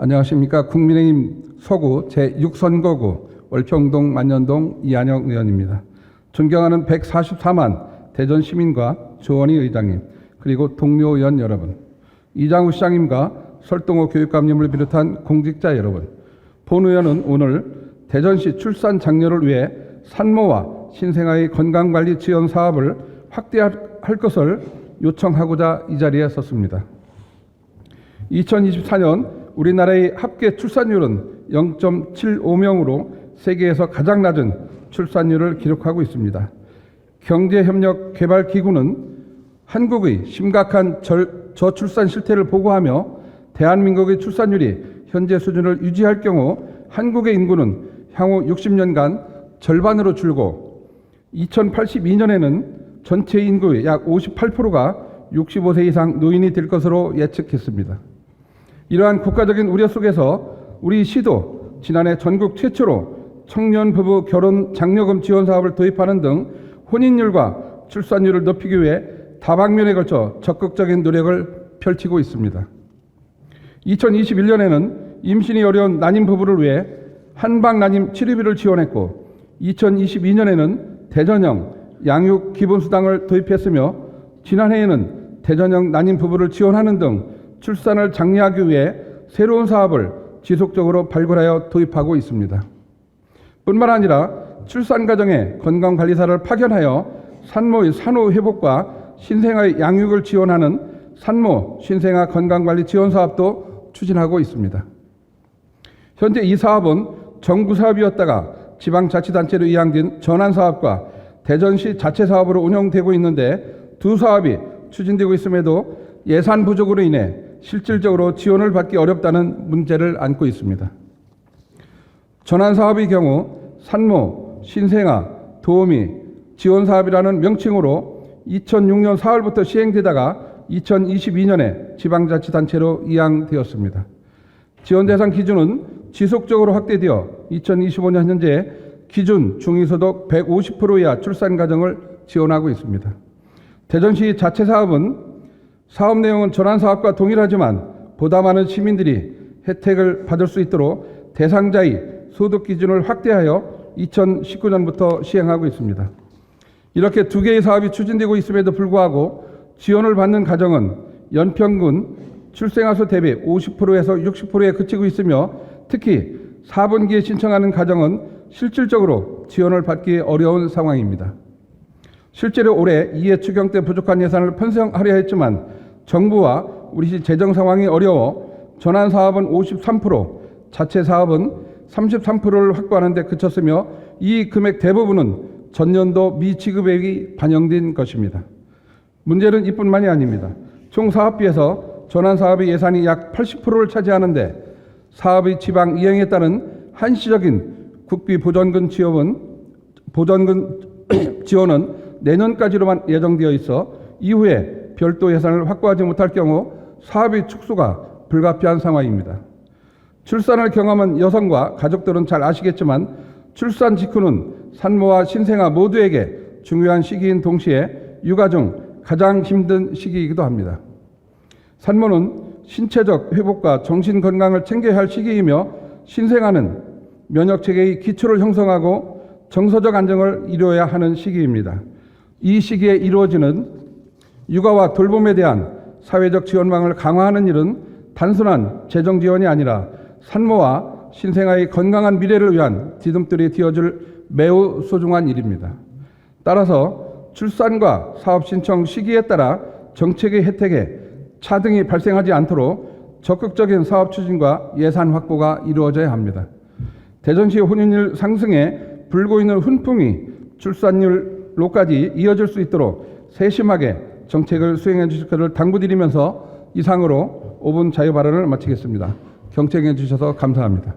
안녕하십니까. 국민의힘 서구 제6선거구 월평동 만년동 이한영 의원입니다. 존경하는 144만 대전 시민과 조원희 의장님, 그리고 동료 의원 여러분, 이장우 시장님과 설동호 교육감님을 비롯한 공직자 여러분, 본 의원은 오늘 대전시 출산 장려를 위해 산모와 신생아의 건강관리 지원 사업을 확대할 것을 요청하고자 이 자리에 섰습니다. 2024년 우리나라의 합계 출산율은 0.75명으로 세계에서 가장 낮은 출산율을 기록하고 있습니다. 경제협력개발기구는 한국의 심각한 절, 저출산 실태를 보고하며 대한민국의 출산율이 현재 수준을 유지할 경우 한국의 인구는 향후 60년간 절반으로 줄고 2082년에는 전체 인구의 약 58%가 65세 이상 노인이 될 것으로 예측했습니다. 이러한 국가적인 우려 속에서 우리 시도 지난해 전국 최초로 청년 부부 결혼 장려금 지원 사업을 도입하는 등 혼인율과 출산율을 높이기 위해 다방면에 걸쳐 적극적인 노력을 펼치고 있습니다. 2021년에는 임신이 어려운 난임 부부를 위해 한방 난임 치료비를 지원했고 2022년에는 대전형 양육 기본수당을 도입했으며 지난해에는 대전형 난임 부부를 지원하는 등 출산을 장려하기 위해 새로운 사업을 지속적으로 발굴하여 도입하고 있습니다. 뿐만 아니라 출산 과정에 건강관리사를 파견하여 산모의 산후 회복과 신생아의 양육을 지원하는 산모 신생아 건강관리 지원 사업도 추진하고 있습니다. 현재 이 사업은 정부 사업이었다가 지방자치단체로 이양된 전환 사업과 대전시 자체 사업으로 운영되고 있는데 두 사업이 추진되고 있음에도 예산 부족으로 인해 실질적으로 지원을 받기 어렵다는 문제를 안고 있습니다. 전환 사업의 경우 산모, 신생아, 도우미, 지원 사업이라는 명칭으로 2006년 4월부터 시행되다가 2022년에 지방자치단체로 이양되었습니다. 지원 대상 기준은 지속적으로 확대되어 2025년 현재 기준 중위소득 150% 이하 출산 가정을 지원하고 있습니다. 대전시 자체 사업은 사업 내용은 전환 사업과 동일하지만 보다 많은 시민들이 혜택을 받을 수 있도록 대상자의 소득 기준을 확대하여 2019년부터 시행하고 있습니다. 이렇게 두 개의 사업이 추진되고 있음에도 불구하고 지원을 받는 가정은 연평균 출생아 수 대비 50%에서 60%에 그치고 있으며 특히 4분기에 신청하는 가정은 실질적으로 지원을 받기 어려운 상황입니다. 실제로 올해 이해 추경 때 부족한 예산을 편성하려 했지만 정부와 우리 시 재정 상황이 어려워 전환 사업은 53%, 자체 사업은 33%를 확보하는 데 그쳤으며 이 금액 대부분은 전년도 미지급액이 반영된 것입니다. 문제는 이뿐만이 아닙니다. 총 사업비에서 전환 사업의 예산이 약 80%를 차지하는데 사업의 지방 이행에 따른 한시적인 국비 보전금 지원은 보전금 지원은 내년까지로만 예정되어 있어 이후에 별도 예산을 확보하지 못할 경우 사업의 축소가 불가피한 상황입니다. 출산을 경험한 여성과 가족들은 잘 아시겠지만 출산 직후는 산모와 신생아 모두에게 중요한 시기인 동시에 육아 중 가장 힘든 시기이기도 합니다. 산모는 신체적 회복과 정신 건강을 챙겨야 할 시기이며 신생아는 면역 체계의 기초를 형성하고 정서적 안정을 이루어야 하는 시기입니다. 이 시기에 이루어지는 육아와 돌봄에 대한 사회적 지원망을 강화하는 일은 단순한 재정 지원이 아니라 산모와 신생아의 건강한 미래를 위한 디딤돌이 되어줄 매우 소중한 일입니다. 따라서 출산과 사업 신청 시기에 따라 정책의 혜택에 차등이 발생하지 않도록 적극적인 사업 추진과 예산 확보가 이루어져야 합니다. 대전시 혼인율 상승에 불고 있는 훈풍이 출산율 로까지 이어질 수 있도록 세심하게 정책을 수행해 주실 것을 당부드리면서 이상으로 5분 자유 발언을 마치겠습니다. 경청해 주셔서 감사합니다.